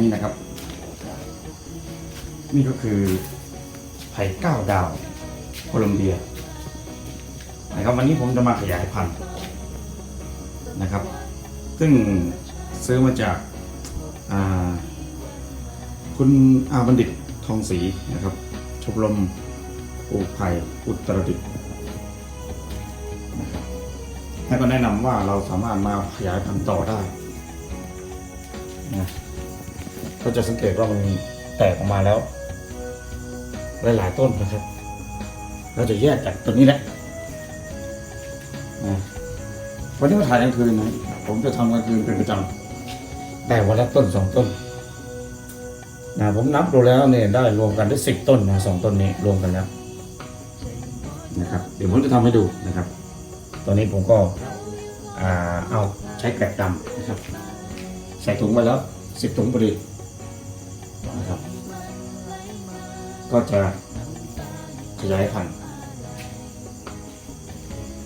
นี้นะครับ นี่ก็คือไผ่เก้าดาวโคลอมเบียนะครับวันนี้ผมจะมาขยายพันธุ์นะครับ ซึ่งซื้อมาจากาคุณอาบัณฑิตทองศรีนะครับ ชมรมปลูกไผ่อุตรดิตถ์นะครับท่านก็แนะนำว่าเราสามารถมาขยายพันธุ์ต่อได้นะ ก็จะสังเกตว่ามันแตกออกมาแล้ว หลายๆต้นนะครับ เราจะแยกจากต้นนี้แหละนะวันนี้มาถ่ายกลางคืนนะผมจะทำกลางคืนเป็นประจำแต่วันละต้นสองต้นนะผมนับดูแล้วเนี่ยได้รวมกันได้สิบต้นนะสองต้นนี้รวมกันแล้วนะครับ เดี๋ยวผมจะทำให้ดูนะครับ ตอนนี้ผมก็อ่าเอาใช้แกลบดำนะครับ ใส่ถุงไปแล้วสิบถุงพอดี ก็จะขยายพันธุ์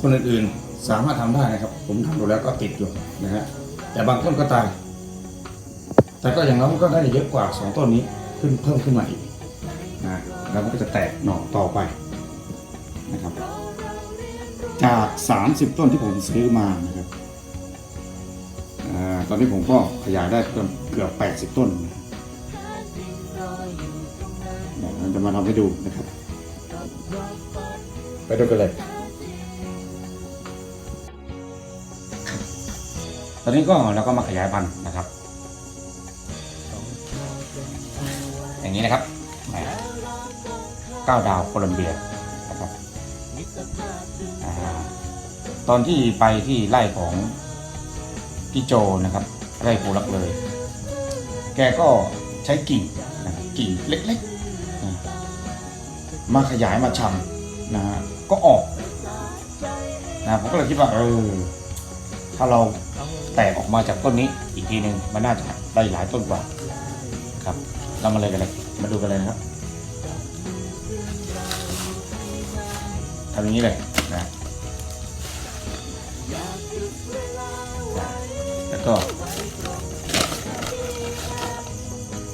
คนอื่นๆสามารถทำได้นะครับ ผมทำดูแล้วก็ติดอยู่นะฮะแต่บางต้นก็ตาย แต่ก็อย่างน้อยก็ได้เยอะกว่าสองต้นนี้ขึ้นเพิ่มขึ้นมาอีกนะแล้วมันก็จะแตกหน่อต่อไปนะครับ จาก 30 ต้นที่ผมซื้อมานะครับอตอนนี้ผมก็ขยายได้เกือบเกือบ80 ต้นนะ ยวมาทำให้ดูนะครับ ไปดูกันเลย ตอนนี้ก็เราก็มาขยายพันธุ์นะครับ อย่างนี้นะครับเก้าดาวโคลัมเบียนะครับอตอนที่ไปที่ไร่ของพี่โจนะครับไร่ปูรักเลย แกก็ใช้กิ่งกิ่งเล็ก มาขยายมาชำนะฮะก็ออกนะผมก็เลยคิดว่าเออถ้าเราแตกออกมาจากต้นนี้อีกทีหนึ่งมันน่าจะได้หลายต้นกว่าครับเรามาเลยกันเลยมาดูกันเลยนะครับทำอย่างนี้เลยนะแล้วก็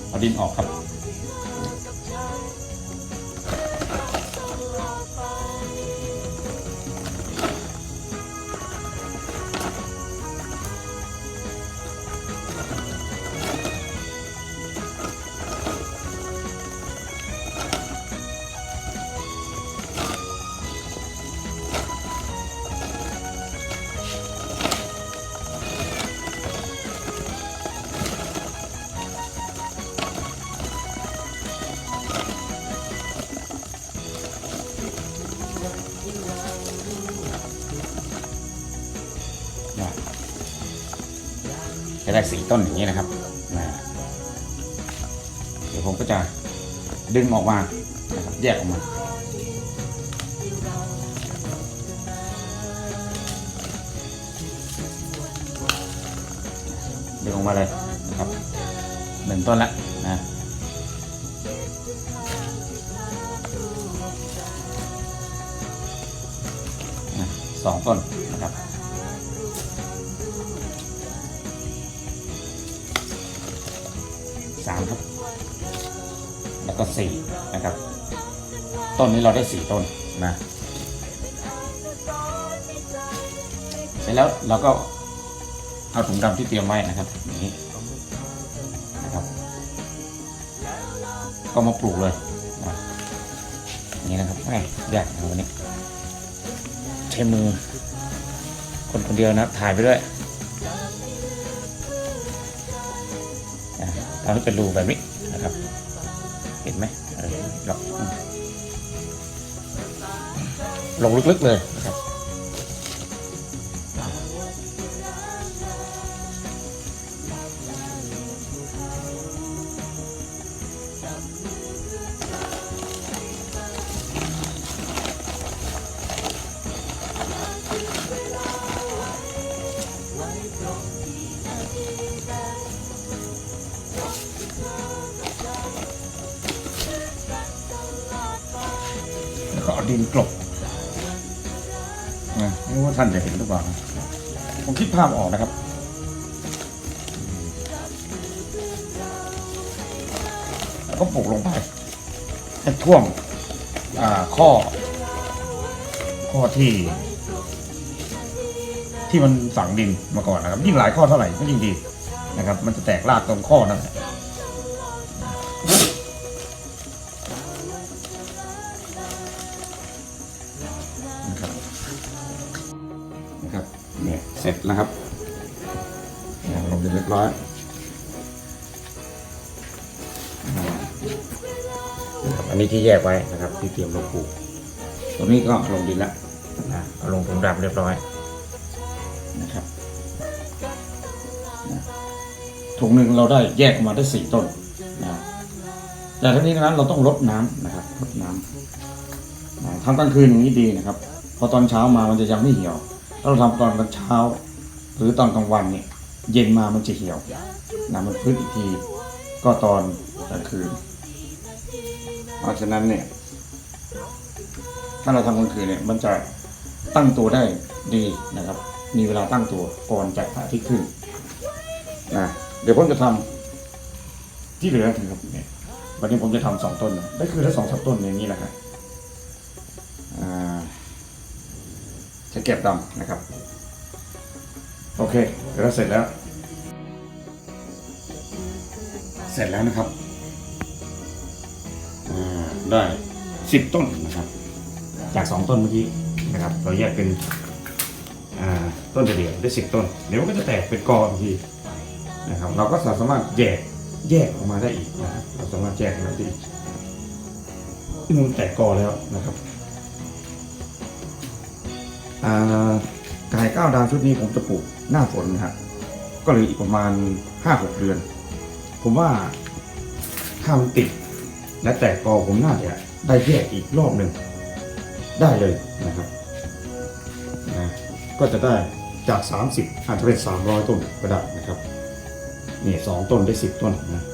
เอาดินออกครับ ได้สีต้นอย่างนี้นะครับนะเดี๋ยวผมก็จะดึงออกมาแยกออกมาดึงออกมาเลยนะครับหนึ่งต้นละนะสองต้น ก็สี่นะครับ ต้นนี้เราได้สี่ต้นนะเสร็จแล้วเราก็เอาถุงดำที่เตรียมไว้นะครับนี้นะครับ ก็มาปลูกเลยนะนี้นะครับแม่ยากนะวันนี้ใช้มือ คนคนเดียวนะถ่ายไปด้วยอะทำให้เป็นรูแบบนี้นะครับ ไหมเออหรอกอืมลงลึกๆเลยนะครับ ดินกลบนะไม่รู้ว่าท่านจะเห็นหรือเปล่านะผมคิดภาพออกนะครับ แล้วก็ปลูกลงไปให้ท่วมข้อ ข้อที่ ที่มันฝังดินมาก่อนนะครับ ยิ่งหลายข้อเท่าไหร่ก็ยิ่งดีนะครับ มันจะแตกรากตรงข้อนั่นแหละ เนี่ยเสร็จแล้วครับลงดินเรียบร้อยนะครับอันนี้ที่แยกไว้นะครับ ที่เตรียมลงปลูกตรงนี้ก็ลงดินแล้วนะเอาลงถุงดำเรียบร้อยนะครับนะถุงหนึ่งเราได้แยกออกมาได้สี่ต้นนะแต่ทั้งนี้ทั้งนั้นเราต้องลดน้ำนะครับลดน้ำนะทำกลางคืนอย่างนี้ดีนะครับ พอตอนเช้ามามันจะยังไม่เหี่ยว ถ้าเราทำตอนกลางเช้า หรือตอนกลางวันเนี่ย เย็นมามันจะเหี่ยวนะมันพื้นอีกทีก็ตอนกลางคืน เพราะฉะนั้นเนี่ย ถ้าเราทำกลางคืนเนี่ย มันจะตั้งตัวได้ดีนะครับ มีเวลาตั้งตัวก่อนจากพระอาทิตย์ขึ้นนะเดี๋ยวผมจะทำที่เหลือนะครับเนี่ยวันนี้ผมจะทำสองต้นนะได้คือละสองสามต้นอย่างนี้แหละครับ จะเก็บดำนะครับ โอเคเดี๋ยวเราเสร็จแล้ว เสร็จแล้วนะครับได้สิบต้นนะครับ จากสองต้นเมื่อกี้นะครับ เราแยกเป็นต้นเดียวได้สิบต้น เดี๋ยวมันก็จะแตกเป็นกออีกทีนะครับ เราก็สามารถแยกแยกออกมาได้อีกนะครับเราสามารถแยกออกมาได้อีกที่มันแตกกอแล้วนะครับ อ่ากายก้าวดาวชุดนี้ผมจะปลูกหน้าฝนนะครับก็เลยอีกประมาณห้าหกเดือน ผมว่าถ้ามันติดและแตกกอผมน่าจะได้แยกอีกรอบหนึ่งได้เลยนะครับนะก็จะได้จาก 30 อาจจะเป็น 300 ต้นก็ได้นะครับนี่สองต้นได้ 10 ต้นนะ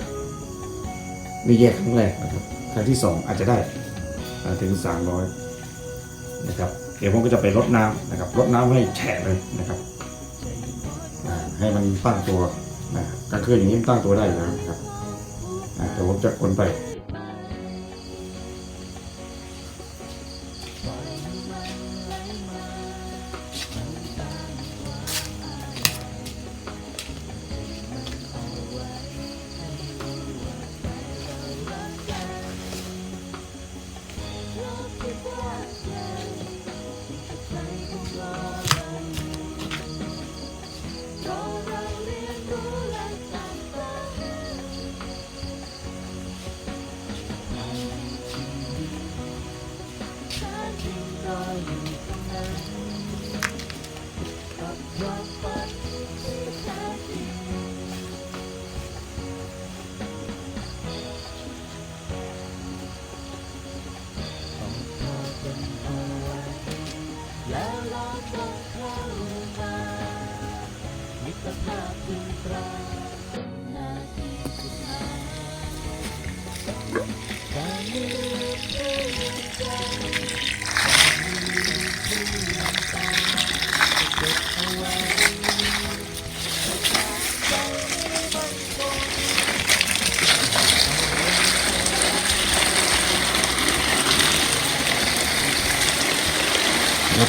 นี่แยกครั้งแรกนะครับครั้งที่ 2 อาจจะได้อ่าถึง 300 นะครับ เดี๋ยวผมก็จะไปลดน้ำนะครับลดน้ำให้แฉะเลยนะครับให้มันตั้งตัวนะกลางคืนอย่างนี้ตั้งตัวได้แล้วนะครับอ่าเดี๋ยวผมจะคนไป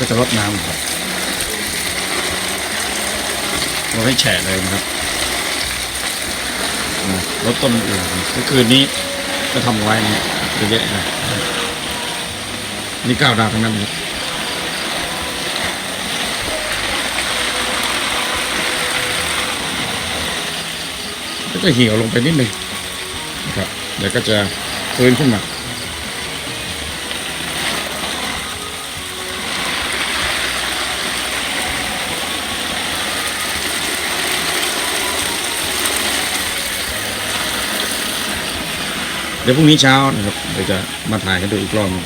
ก็จะรดน้ำครับเราให้แฉะเลยนะครับนะรดต้นอื่นเมื่อคืนนี้ก็ทำไว้นะเยอะแยะนะนี่ก้าวดาวทั้งนั้นครับก็จะเหี่ยวลงไปนิดนึงนะครับเดี๋ยวก็จะฟื้นขึ้นมา เดี๋ยวพรุ่งนี้เช้านะครับเดี๋ยวจะมาถ่ายกันดูอีกรอบนึง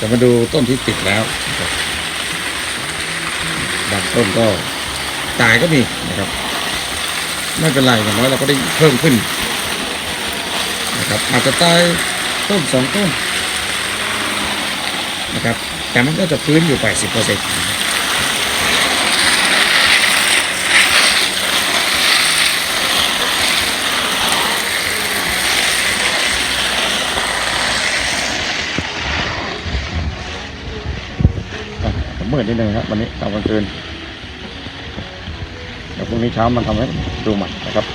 จะมาดูต้นที่ติดแล้วบางต้นก็ตายก็มีนะครับ ไม่เป็นไรอย่างน้อยเราก็ได้เพิ่มขึ้นนะครับอาจจะตายต้นสองต้นนะครับ แต่มันก็จะฟื้นอยู่แปดสิบเปอร์เซ็น80%มื่อเดนิดนึงครับวันนี้ตอนกลางคืนเดี๋ยวพรุ่งนี้เช้ามันทำให้ดูใหม่นะครับ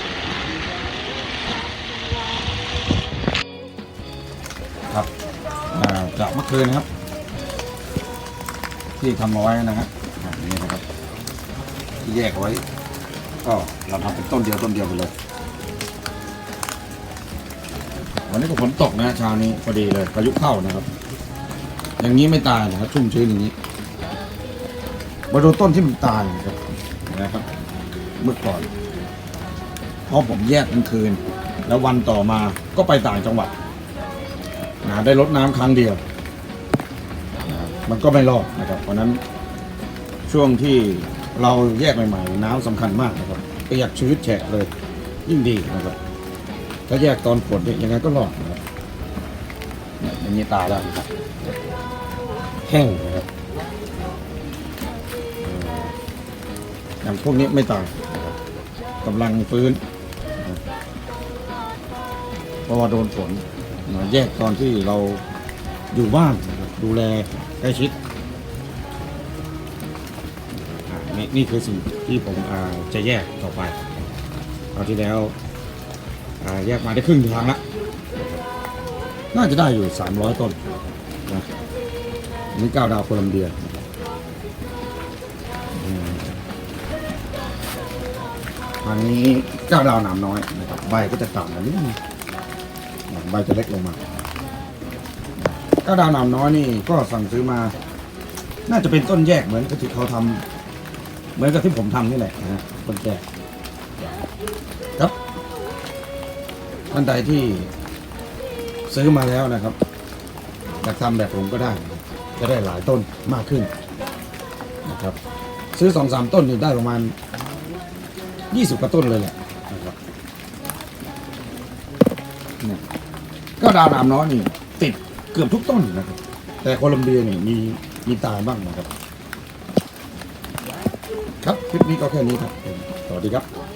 ครับจากเมื่อคืนนะครับ ที่ทำเอาไว้นะครับอ่านี่นะครับที่แยกเอาไว้ ก็เราทำเป็นต้นเดียวต้นเดียวไปเลย วันนี้ก็ฝนตกนะเช้านี้พอดีเลยพายุเข้านะครับ อย่างนี้ไม่ตายนะครับชุ่มชื้นอย่างนี้มาดูต้นที่มันตายนะครับนะครับ เมื่อก่อนเพราะผมแยกกลางคืน แล้ววันต่อมาก็ไปต่างจังหวัดนะได้ลดน้ำครั้งเดียว มันก็ไม่รอดนะครับ เพราะนั้นช่วงที่เราแยกใหม่ๆ น้ำสำคัญมากนะครับเปียกชื้นแฉะเลย ยิ่งดีนะครับ ถ้าแยกตอนฝนเนี่ยยังไงก็รอดนะครับเนี่ยอย่างนี้ตาแล้วนะครับแห้งนะครับอย่างพวกนี้ไม่ตายกำลังฟื้นเพราะว่าโดนฝนแยกตอนที่เราอยู่บ้านดูแล ใกล้ชิดนี่นี่คือสิ่งที่ผมจะแยกต่อไปคราวที่แล้วแยกมาได้ครึ่งทางละน่าจะได้อยู่สามร้อยต้นนะอันนี้เก้าดาวโคลัมเบียอันนี้เก้าดาวหนามน้อยนะครับใบก็จะต่ำกว่านิดนึงนะใบจะเล็กลงมา ก้าดาวหนามน้อยนี่ก็สั่งซื้อมา น่าจะเป็นต้นแยกเหมือนกับที่เขาทำเหมือนกับที่ผมทำนี่แหละนะฮะต้นแยกครับท่านใดที่ซื้อมาแล้วนะครับอยากทำแบบผมก็ได้นะครับจะได้หลายต้นมากขึ้นนะครับ ซื้อสองสามต้นนี่ได้ประมาณยี่สิบกว่าต้นเลยแหละนะครับเนี่ยก็ดาวน้ำน้อยนี่ กือบทุกต้นนะครับ แต่โคลัมเบียเนี่ยมีมีตายบ้างนะครับ ครับคลิปนี้ก็แค่นี้ครับสวัสดีครับ